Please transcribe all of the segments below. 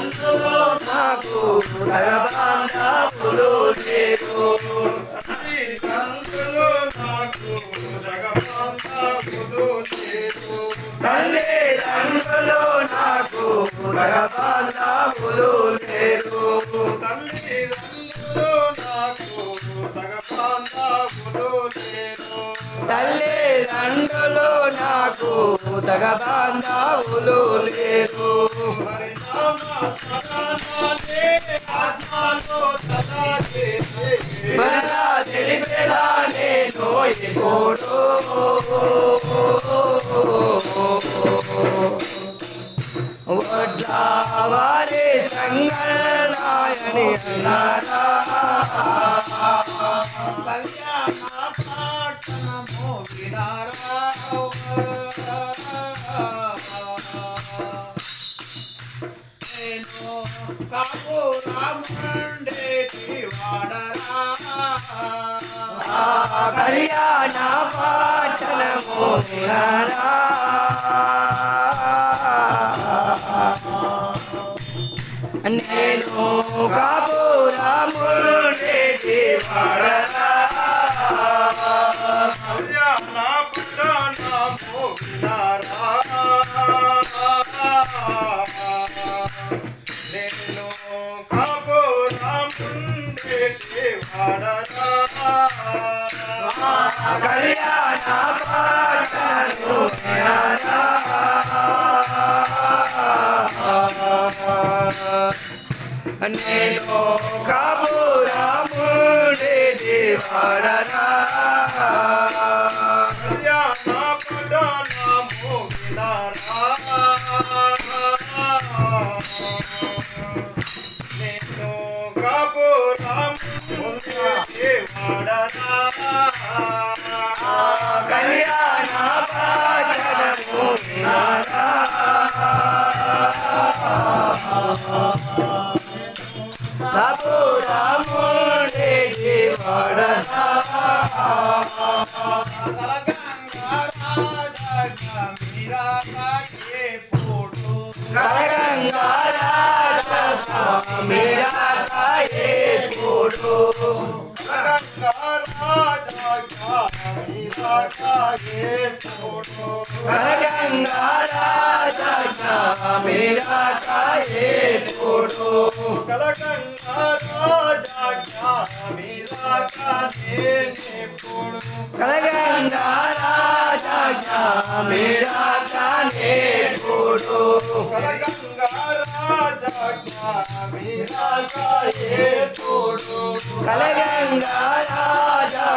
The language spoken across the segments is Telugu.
మనసులో నాకు సగబాంధవులు లేరు మనసులో నాకు సగబాంధవులు లేరు తల్లి తండ్రులు నాకు సగబాంధవులు లేరు తల్లి తండ్రులు నాకు సగబాంధవులు లేరు తల్లి తండ్రులు నాకు తగ బాంధవులు లేరు. మరలా తెలిపేలా అన్నారా కళ్యాణ పాఠనము వినారా నేను కాపు రాముండేటి వాడరా కళ్యాణ పాఠనము వినారా నేను కాపు రాముడేటి వాడరా నేను కాబురాముడి వాడరా. కళ్యాణ నేను కాబురాముడి వాడరా गंगा राजा का मेरा का ये फ़ोटो गंगा राजा का मेरा का ये फ़ोटो गंगा राजा का मेरा का ये फ़ोटो गंगा राजा का मेरा का ये फ़ोटो गंगा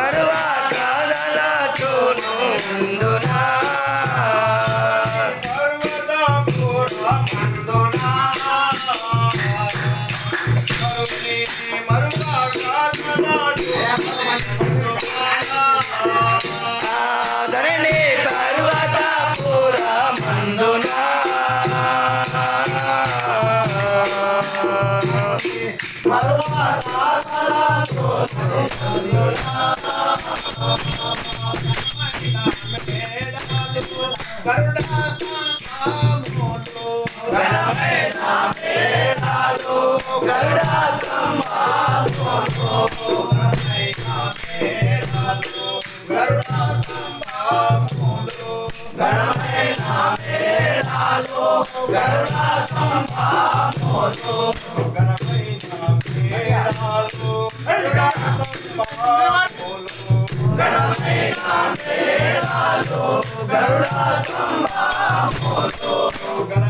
మరువా కాదలా చూను ముందునా? గరుడా సంభా మోలో గణ